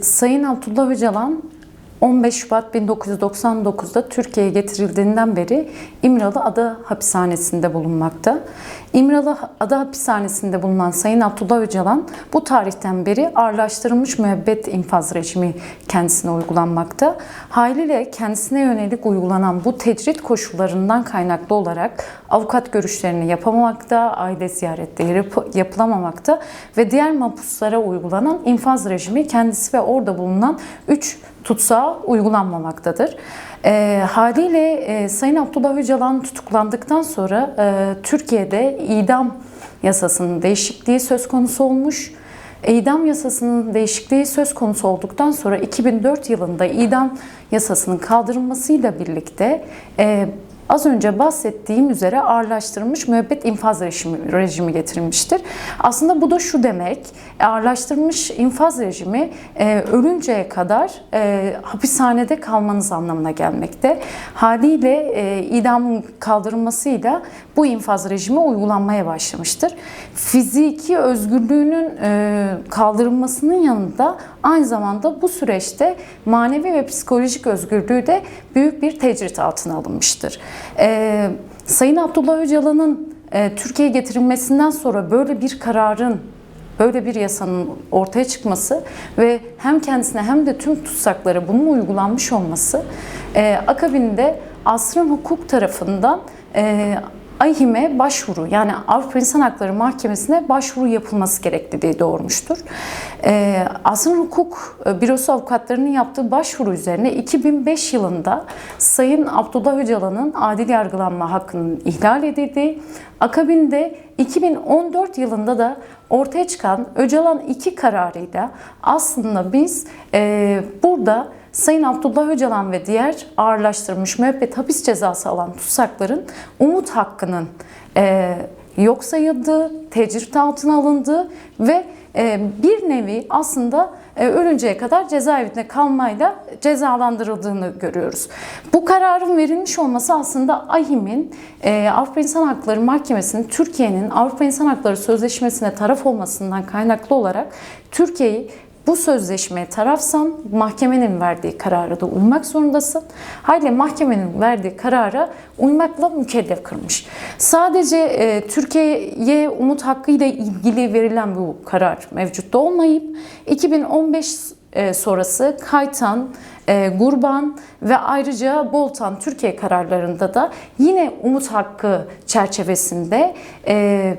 Sayın Abdullah Öcalan 15 Şubat 1999'da Türkiye'ye getirildiğinden beri İmralı Ada Hapishanesi'nde bulunmakta. İmralı Ada Hapishanesi'nde bulunan Sayın Abdullah Öcalan bu tarihten beri ağırlaştırılmış müebbet infaz rejimi kendisine uygulanmakta. Haliyle kendisine yönelik uygulanan bu tecrit koşullarından kaynaklı olarak avukat görüşlerini yapamamakta, aile ziyaretleri yap- yapılamamakta ve diğer mahpuslara uygulanan infaz rejimi kendisi ve orada bulunan 3 tutsağa uygulanmamaktadır. E, haliyle e, Sayın Abdullah Öcalan tutuklandıktan sonra e, Türkiye'de idam yasasının değişikliği söz konusu olmuş. İdam yasasının değişikliği söz konusu olduktan sonra 2004 yılında idam yasasının kaldırılmasıyla birlikte e, az önce bahsettiğim üzere ağırlaştırılmış müebbet infaz rejimi, rejimi getirilmiştir. Aslında bu da şu demek, ağırlaştırılmış infaz rejimi e, ölünceye kadar e, hapishanede kalmanız anlamına gelmekte. Haliyle e, idamın kaldırılmasıyla bu infaz rejimi uygulanmaya başlamıştır. Fiziki özgürlüğünün e, kaldırılmasının yanında aynı zamanda bu süreçte manevi ve psikolojik özgürlüğü de büyük bir tecrit altına alınmıştır. E, Sayın Abdullah Öcalan'ın e, Türkiye'ye getirilmesinden sonra böyle bir kararın böyle bir yasanın ortaya çıkması ve hem kendisine hem de tüm tutsaklara bunun uygulanmış olması e, akabinde asrın hukuk tarafından e, AİHM'e başvuru yani Avrupa İnsan Hakları Mahkemesi'ne başvuru yapılması gerekliliği doğurmuştur. E, Asrın Hukuk Bürosu avukatlarının yaptığı başvuru üzerine 2005 yılında Sayın Abdullah Öcalan'ın adil yargılanma hakkının ihlal edildiği, akabinde 2014 yılında da ortaya çıkan Öcalan 2 kararıyla aslında biz e, burada Sayın Abdullah Öcalan ve diğer ağırlaştırılmış müebbet hapis cezası alan tutsakların umut hakkının e, yok sayıldığı, tecrit altına alındığı ve e, bir nevi aslında e, ölünceye kadar cezaevinde kalmayla cezalandırıldığını görüyoruz. Bu kararın verilmiş olması aslında AİHM'in e, Avrupa İnsan Hakları Mahkemesi'nin Türkiye'nin Avrupa İnsan Hakları Sözleşmesi'ne taraf olmasından kaynaklı olarak Türkiye'yi bu sözleşmeye tarafsan mahkemenin verdiği karara da uymak zorundasın. Hayli mahkemenin verdiği karara uymakla mükellef kılmış. Sadece e, Türkiye'ye umut hakkı ile ilgili verilen bu karar mevcutta olmayıp 2015 e, sonrası Kaytan, e, Gurban ve ayrıca Boltan Türkiye kararlarında da yine umut hakkı çerçevesinde e,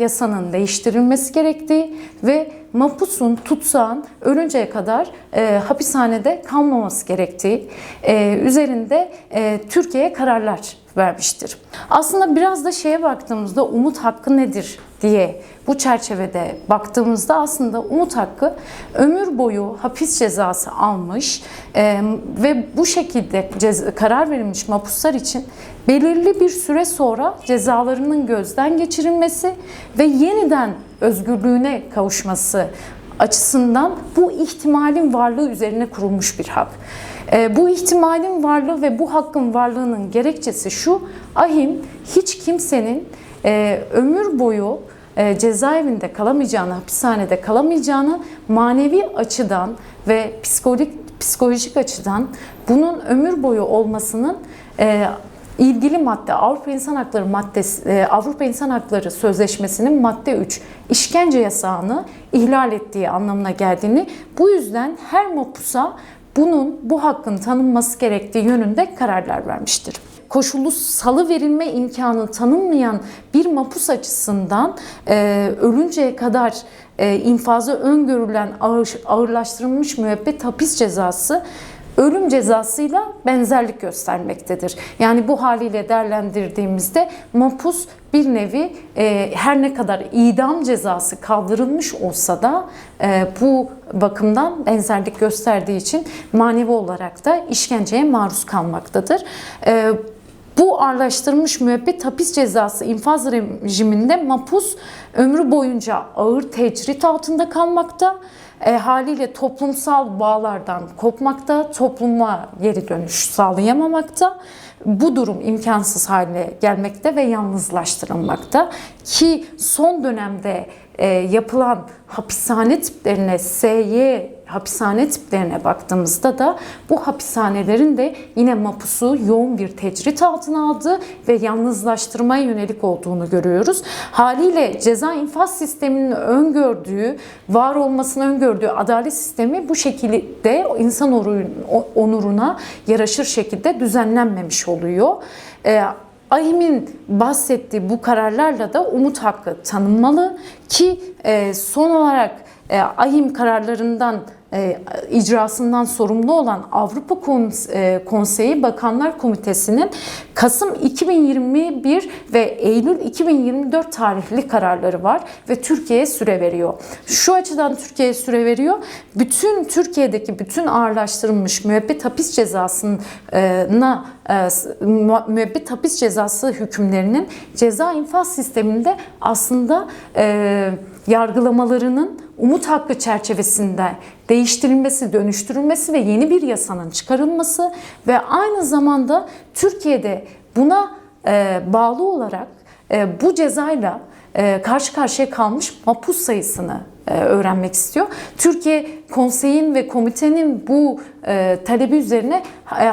yasanın değiştirilmesi gerektiği ve mapusun, tutsağın ölünceye kadar e, hapishanede kalmaması gerektiği e, üzerinde e, Türkiye'ye kararlar vermiştir. Aslında biraz da şeye baktığımızda umut hakkı nedir diye bu çerçevede baktığımızda aslında umut hakkı ömür boyu hapis cezası almış e, ve bu şekilde cez- karar verilmiş mahpuslar için belirli bir süre sonra cezalarının gözden geçirilmesi ve yeniden özgürlüğüne kavuşması açısından bu ihtimalin varlığı üzerine kurulmuş bir hak. E, bu ihtimalin varlığı ve bu hakkın varlığının gerekçesi şu, ahim hiç kimsenin e, ömür boyu e, cezaevinde kalamayacağını, hapishanede kalamayacağını manevi açıdan ve psikolojik psikolojik açıdan bunun ömür boyu olmasının e, ilgili madde Avrupa İnsan Hakları maddesi Avrupa İnsan Hakları Sözleşmesi'nin madde 3 işkence yasağını ihlal ettiği anlamına geldiğini bu yüzden her mahpusa bunun bu hakkın tanınması gerektiği yönünde kararlar vermiştir. Koşullu salı verilme imkanı tanınmayan bir mahpus açısından e, ölünceye kadar e, infazı öngörülen ağır, ağırlaştırılmış müebbet hapis cezası ölüm cezasıyla benzerlik göstermektedir. Yani bu haliyle değerlendirdiğimizde mahpus bir nevi e, her ne kadar idam cezası kaldırılmış olsa da e, bu bakımdan benzerlik gösterdiği için manevi olarak da işkenceye maruz kalmaktadır. E, bu ağırlaştırılmış müebbet hapis cezası infaz rejiminde mahpus ömrü boyunca ağır tecrit altında kalmakta. E, haliyle toplumsal bağlardan kopmakta, topluma geri dönüş sağlayamamakta. Bu durum imkansız hale gelmekte ve yalnızlaştırılmakta. Ki son dönemde e, yapılan hapishane tiplerine, SY hapishane tiplerine baktığımızda da bu hapishanelerin de yine mapusu yoğun bir tecrit altına aldığı ve yalnızlaştırmaya yönelik olduğunu görüyoruz. Haliyle ceza infaz sisteminin öngördüğü, var olmasını öngördüğü adalet sistemi bu şekilde insan onuruna yaraşır şekilde düzenlenmemiş oluyor. Ee, AİHM'in bahsettiği bu kararlarla da umut hakkı tanınmalı ki e, son olarak e, AİHM kararlarından e, icrasından sorumlu olan Avrupa e, Konseyi Bakanlar Komitesi'nin Kasım 2021 ve Eylül 2024 tarihli kararları var ve Türkiye'ye süre veriyor. Şu açıdan Türkiye'ye süre veriyor. Bütün Türkiye'deki bütün ağırlaştırılmış müebbet hapis cezasına e, müebbet hapis cezası hükümlerinin ceza infaz sisteminde aslında e, yargılamalarının umut hakkı çerçevesinde değiştirilmesi, dönüştürülmesi ve yeni bir yasanın çıkarılması ve aynı zamanda Türkiye'de buna e, bağlı olarak e, bu cezayla e, karşı karşıya kalmış mapus sayısını öğrenmek istiyor. Türkiye konseyin ve komitenin bu talebi üzerine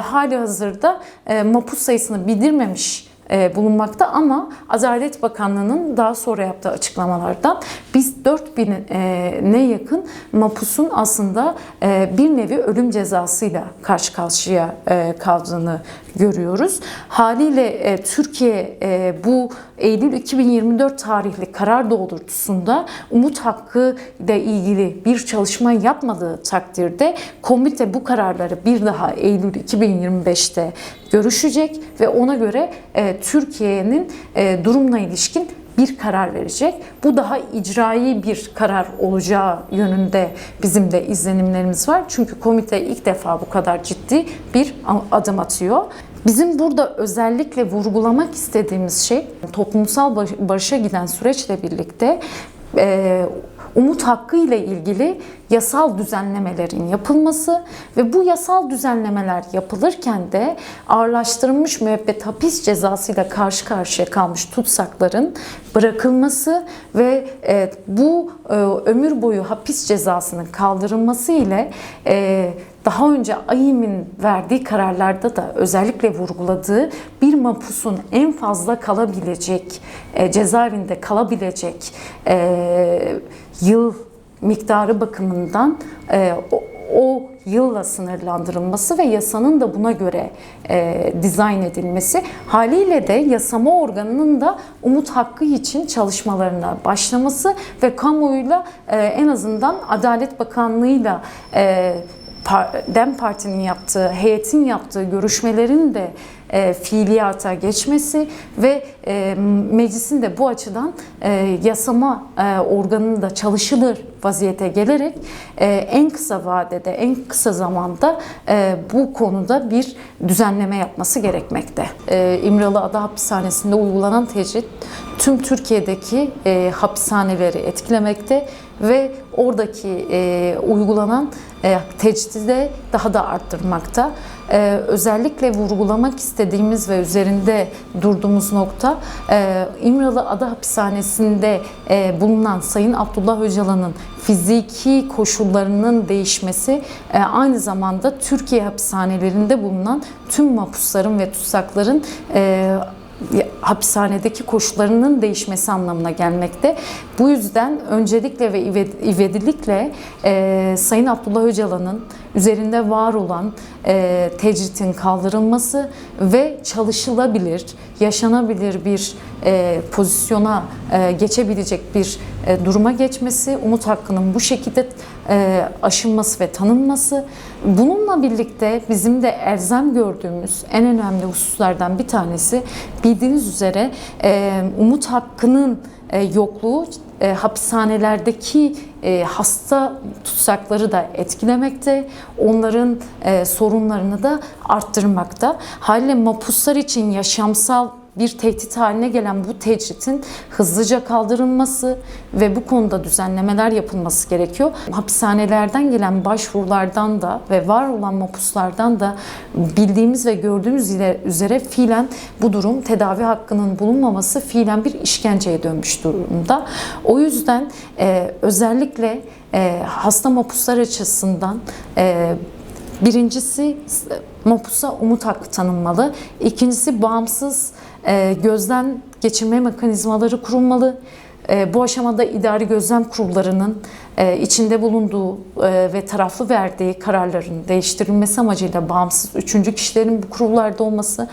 hali hazırda mapus sayısını bildirmemiş bulunmakta ama Adalet Bakanlığı'nın daha sonra yaptığı açıklamalardan biz 4000'e yakın mapusun aslında e, bir nevi ölüm cezasıyla karşı karşıya e, kaldığını görüyoruz. Haliyle Türkiye bu Eylül 2024 tarihli karar doğrultusunda umut hakkı ile ilgili bir çalışma yapmadığı takdirde komite bu kararları bir daha Eylül 2025'te görüşecek ve ona göre Türkiye'nin e, durumuna ilişkin bir karar verecek. Bu daha icraî bir karar olacağı yönünde bizim de izlenimlerimiz var. Çünkü komite ilk defa bu kadar ciddi bir adım atıyor. Bizim burada özellikle vurgulamak istediğimiz şey toplumsal barışa giden süreçle birlikte e, umut hakkı ile ilgili yasal düzenlemelerin yapılması ve bu yasal düzenlemeler yapılırken de ağırlaştırılmış müebbet hapis cezasıyla karşı karşıya kalmış tutsakların bırakılması ve e, bu e, ömür boyu hapis cezasının kaldırılması ile e, daha önce AİHM'in verdiği kararlarda da özellikle vurguladığı bir mapusun en fazla kalabilecek, e, cezaevinde kalabilecek e, yıl miktarı bakımından e, o, o yılla sınırlandırılması ve yasanın da buna göre e, dizayn edilmesi haliyle de yasama organının da umut hakkı için çalışmalarına başlaması ve kamuoyuyla e, en azından Adalet Bakanlığı'yla e, Dem Parti'nin yaptığı, heyetin yaptığı görüşmelerin de e, fiiliyata geçmesi ve e, meclisin de bu açıdan e, yasama e, organının çalışılır vaziyete gelerek e, en kısa vadede, en kısa zamanda e, bu konuda bir düzenleme yapması gerekmekte. E, İmralı Ada Hapishanesi'nde uygulanan tecrit tüm Türkiye'deki e, hapishaneleri etkilemekte ve oradaki e, uygulanan e, tecridi de daha da arttırmakta. E, özellikle vurgulamak istediğimiz ve üzerinde durduğumuz nokta e, İmralı Ada Hapishanesi'nde e, bulunan Sayın Abdullah Öcalan'ın fiziki koşullarının değişmesi e, aynı zamanda Türkiye hapishanelerinde bulunan tüm mahpusların ve tutsakların e, hapishanedeki koşullarının değişmesi anlamına gelmekte. Bu yüzden öncelikle ve ivedilikle e, Sayın Abdullah Öcalan'ın üzerinde var olan e, tecritin kaldırılması ve çalışılabilir, yaşanabilir bir e, pozisyona e, geçebilecek bir e, duruma geçmesi, umut hakkının bu şekilde e, aşılması ve tanınması. Bununla birlikte bizim de elzem gördüğümüz en önemli hususlardan bir tanesi bildiğiniz üzere e, umut hakkının yokluğu e, hapishanelerdeki e, hasta tutsakları da etkilemekte, onların e, sorunlarını da arttırmakta. Haliyle mapuslar için yaşamsal bir tehdit haline gelen bu tecritin hızlıca kaldırılması ve bu konuda düzenlemeler yapılması gerekiyor. Hapishanelerden gelen başvurulardan da ve var olan mapuslardan da bildiğimiz ve gördüğümüz üzere fiilen bu durum tedavi hakkının bulunmaması fiilen bir işkenceye dönmüş durumda. O yüzden e, özellikle e, hasta mapuslar açısından e, Birincisi mapusa umut hakkı tanınmalı. İkincisi bağımsız gözden geçirme mekanizmaları kurulmalı. E, bu aşamada idari gözlem kurullarının e, içinde bulunduğu e, ve taraflı verdiği kararların değiştirilmesi amacıyla bağımsız üçüncü kişilerin bu kurullarda olması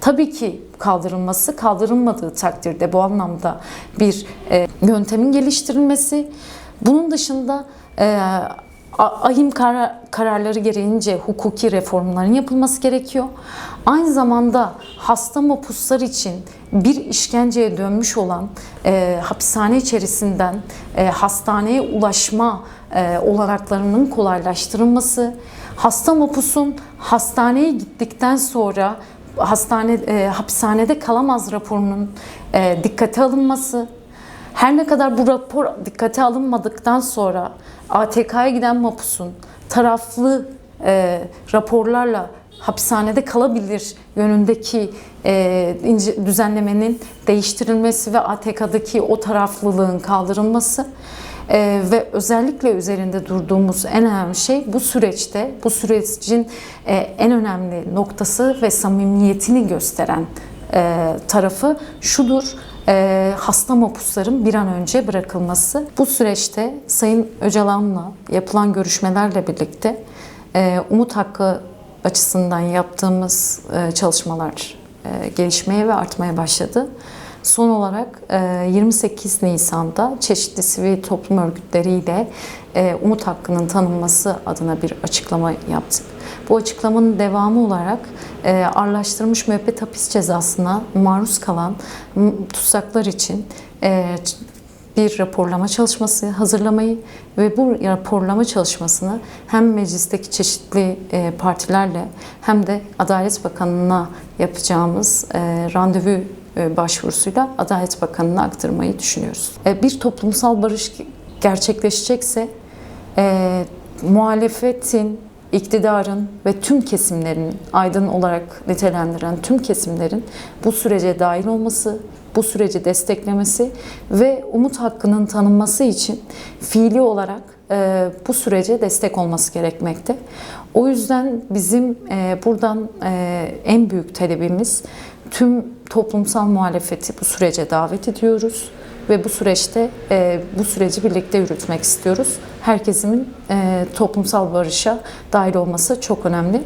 tabii ki kaldırılması, kaldırılmadığı takdirde bu anlamda bir e, yöntemin geliştirilmesi. Bunun dışında ahim karar- kararları gereğince hukuki reformların yapılması gerekiyor. Aynı zamanda hasta mapuslar için bir işkenceye dönmüş olan e, hapishane içerisinden e, hastaneye ulaşma e, olanaklarının kolaylaştırılması, hasta mapusun hastaneye gittikten sonra hastane e, hapishanede kalamaz raporunun e, dikkate alınması, her ne kadar bu rapor dikkate alınmadıktan sonra ATK'ya giden mapusun taraflı e, raporlarla hapishanede kalabilir yönündeki e, ince- düzenlemenin değiştirilmesi ve ATK'daki o taraflılığın kaldırılması e, ve özellikle üzerinde durduğumuz en önemli şey bu süreçte bu sürecin e, en önemli noktası ve samimiyetini gösteren e, tarafı şudur e, hasta mapusların bir an önce bırakılması. Bu süreçte Sayın Öcalan'la yapılan görüşmelerle birlikte e, umut hakkı açısından yaptığımız e, çalışmalar e, gelişmeye ve artmaya başladı. Son olarak e, 28 Nisan'da çeşitli sivil toplum örgütleriyle e, umut hakkının tanınması adına bir açıklama yaptık. Bu açıklamanın devamı olarak e, ağırlaştırılmış müebbet hapis cezasına maruz kalan tutsaklar için e, bir raporlama çalışması hazırlamayı ve bu raporlama çalışmasını hem meclisteki çeşitli e, partilerle hem de Adalet Bakanı'na yapacağımız e, randevu e, başvurusuyla Adalet Bakanı'na aktarmayı düşünüyoruz. Bir toplumsal barış gerçekleşecekse muhalefetin, iktidarın ve tüm kesimlerin, aydın olarak nitelendiren tüm kesimlerin bu sürece dahil olması, bu süreci desteklemesi ve umut hakkının tanınması için fiili olarak e, bu sürece destek olması gerekmekte. O yüzden bizim e, buradan e, en büyük talebimiz tüm toplumsal muhalefeti bu sürece davet ediyoruz ve bu süreçte e, bu süreci birlikte yürütmek istiyoruz. Herkesin e, toplumsal barışa dahil olması çok önemli.